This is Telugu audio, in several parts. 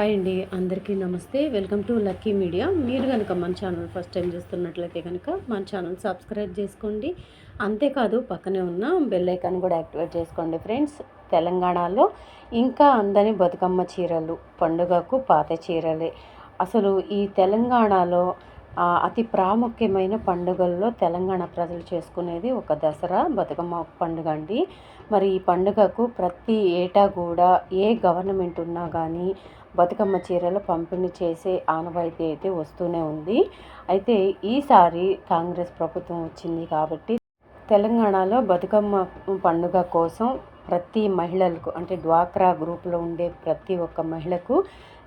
హాయ్ అండి అందరికీ నమస్తే. Welcome to Lucky Media. మీరు కనుక మన ఛానల్ ఫస్ట్ టైం చూస్తున్నట్లయితే కనుక మన ఛానల్ సబ్స్క్రైబ్ చేసుకోండి. అంతేకాదు పక్కనే ఉన్న బెల్ ఐకాన్ కూడా యాక్టివేట్ చేసుకోండి ఫ్రెండ్స్. తెలంగాణలో ఇంకా అందని బతుకమ్మ చీరలు పండుగకు పాత చీరలే. అసలు ఈ తెలంగాణలో అతి ప్రాముఖ్యమైన పండుగల్లో తెలంగాణ ప్రజలు చేసుకునేది ఒక దసరా బతుకమ్మ పండుగ అండి. మరి ఈ పండుగకు ప్రతి ఏటా కూడా ఏ గవర్నమెంట్ ఉన్నా కానీ బతుకమ్మ చీరలు పంపిణీ చేసే ఆనవాయితీ అయితే వస్తూనే ఉంది. అయితే ఈసారి కాంగ్రెస్ ప్రభుత్వం వచ్చింది కాబట్టి తెలంగాణలో బతుకమ్మ పండుగ కోసం ప్రతి మహిళలకు అంటే డ్వాక్రా గ్రూప్లో ఉండే ప్రతి ఒక్క మహిళకు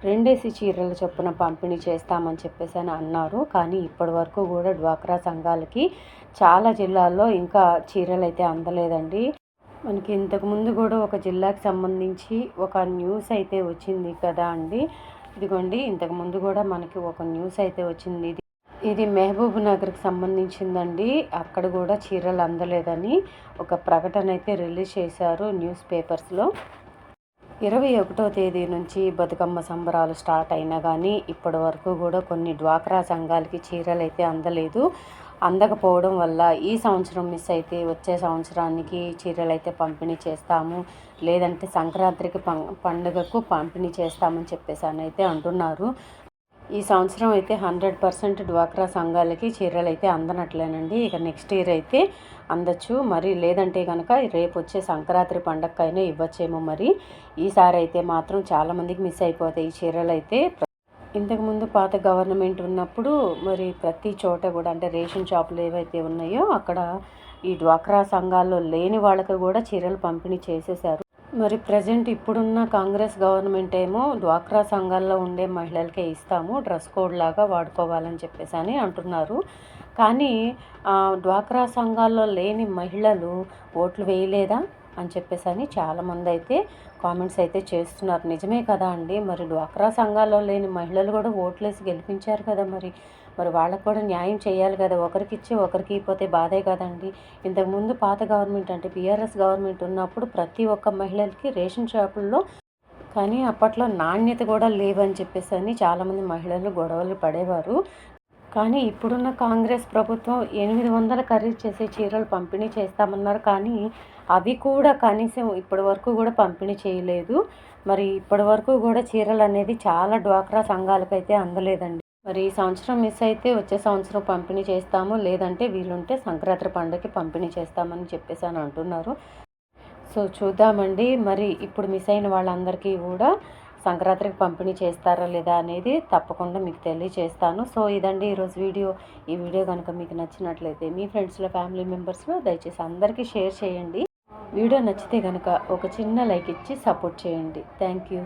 రెండేసి చీరలు చొప్పున పంపిణీ చేస్తామని చెప్పేసి అని అన్నారు. కానీ ఇప్పటి వరకు కూడా డ్వాక్రా సంఘాలకి చాలా జిల్లాల్లో ఇంకా చీరలు అయితే అందలేదండి. మనకి ఇంతకు ముందు కూడా ఒక జిల్లాకి సంబంధించి ఒక న్యూస్ అయితే వచ్చింది కదా అండి. ఇదిగోండి ఇంతకు ముందు కూడా మనకి ఒక న్యూస్ అయితే వచ్చింది. ఇది ఇది మహబూబ్ నగర్కి సంబంధించిందండి. అక్కడ కూడా చీరలు అందలేదని ఒక ప్రకటన అయితే రిలీజ్ చేశారు న్యూస్ పేపర్స్లో. ఇరవై ఒకటో తేదీ నుంచి బతుకమ్మ సంబరాలు స్టార్ట్ అయినా కానీ ఇప్పటి వరకు కూడా కొన్ని డ్వాక్రా సంఘాలకి చీరలు అయితే అందలేదు. అందకపోవడం వల్ల ఈ సంవత్సరం మిస్ అయితే వచ్చే సంవత్సరానికి చీరలు అయితే పంపిణీ చేస్తాము. లేదంటే సంక్రాంతికి పం పండుగకు పంపిణీ చేస్తామని చెప్పేసి అని అయితే అంటున్నారు. ఈ సంవత్సరం అయితే హండ్రెడ్ పర్సెంట్ డ్వాక్రా సంఘాలకి చీరలు అయితే అందనట్లేనండి. ఇక నెక్స్ట్ ఇయర్ అయితే అందచ్చు. మరి లేదంటే కనుక రేపు వచ్చే సంక్రాంతి పండగకైనా ఇవ్వచ్చేమో మరి. ఈసారి అయితే మాత్రం చాలామందికి మిస్ అయిపోతాయి ఈ చీరలు అయితే ఇంతకుముందు పాత గవర్నమెంట్ ఉన్నప్పుడు మరి ప్రతి చోట కూడా అంటే రేషన్ షాపులు ఏవైతే ఉన్నాయో అక్కడ ఈ డ్వాక్రా సంఘాల్లో లేని వాళ్ళకి కూడా చీరలు పంపిణీ చేసేసారు మరి ప్రజెంట్ ఇప్పుడున్న కాంగ్రెస్ గవర్నమెంట్ ఏమో డ్వాక్రా సంఘాల్లో ఉండే మహిళలకే ఇస్తాము డ్రెస్ కోడ్ లాగా వాడుకోవాలని చెప్పేసి అని అంటున్నారు. కానీ డ్వాక్రా సంఘాల్లో లేని మహిళలు ఓట్లు వేయలేదా? అని చెప్పేసి అని చాలామంది అయితే కామెంట్స్ అయితే చేస్తున్నారు. నిజమే కదా అండి. మరి డ్వాక్రా సంఘాల్లో లేని మహిళలు కూడా ఓట్లేసి గెలిపించారు కదా మరి. మరి వాళ్ళకు కూడా న్యాయం చేయాలి కదా. ఒకరికి ఇచ్చి ఒకరికి పోతే బాధే కదండి. ఇంతకుముందు పాత గవర్నమెంట్ అంటే బీఆర్ఎస్ గవర్నమెంట్ ఉన్నప్పుడు ప్రతి ఒక్క మహిళలకి రేషన్ షాపుల్లో కానీ అప్పట్లో నాణ్యత కూడా లేవని చెప్పేసి అని చాలామంది మహిళలు గొడవలు పడేవారు. కానీ ఇప్పుడున్న కాంగ్రెస్ ప్రభుత్వం ఎనిమిది వందల ఖరీదు చేసే చీరలు పంపిణీ చేస్తామన్నారు. కానీ అవి కూడా కనీసం ఇప్పటి వరకు కూడా పంపిణీ చేయలేదు. మరి ఇప్పటి వరకు కూడా చీరలు అనేది చాలా డ్వాక్రా సంఘాలకైతే అందలేదండి. మరి ఈ సంవత్సరం మిస్ అయితే వచ్చే సంవత్సరం పంపిణీ చేస్తాము. లేదంటే వీలుంటే సంక్రాంతి పండుగకి పంపిణీ చేస్తామని చెప్పేసి అని అంటున్నారు. సో చూద్దామండి. మరి ఇప్పుడు మిస్ అయిన వాళ్ళందరికీ కూడా సంక్రాంతికి పంపిణీ చేస్తారా లేదా అనేది తప్పకుండా మీకు తెలియజేస్తాను సో ఇదండి ఈరోజు వీడియో. ఈ వీడియో కనుక మీకు నచ్చినట్లయితే మీ ఫ్రెండ్స్లో ఫ్యామిలీ మెంబర్స్లో దయచేసి అందరికీ షేర్ చేయండి. వీడియో నచ్చితే కనుక ఒక చిన్న లైక్ ఇచ్చి సపోర్ట్ చేయండి. Thank you.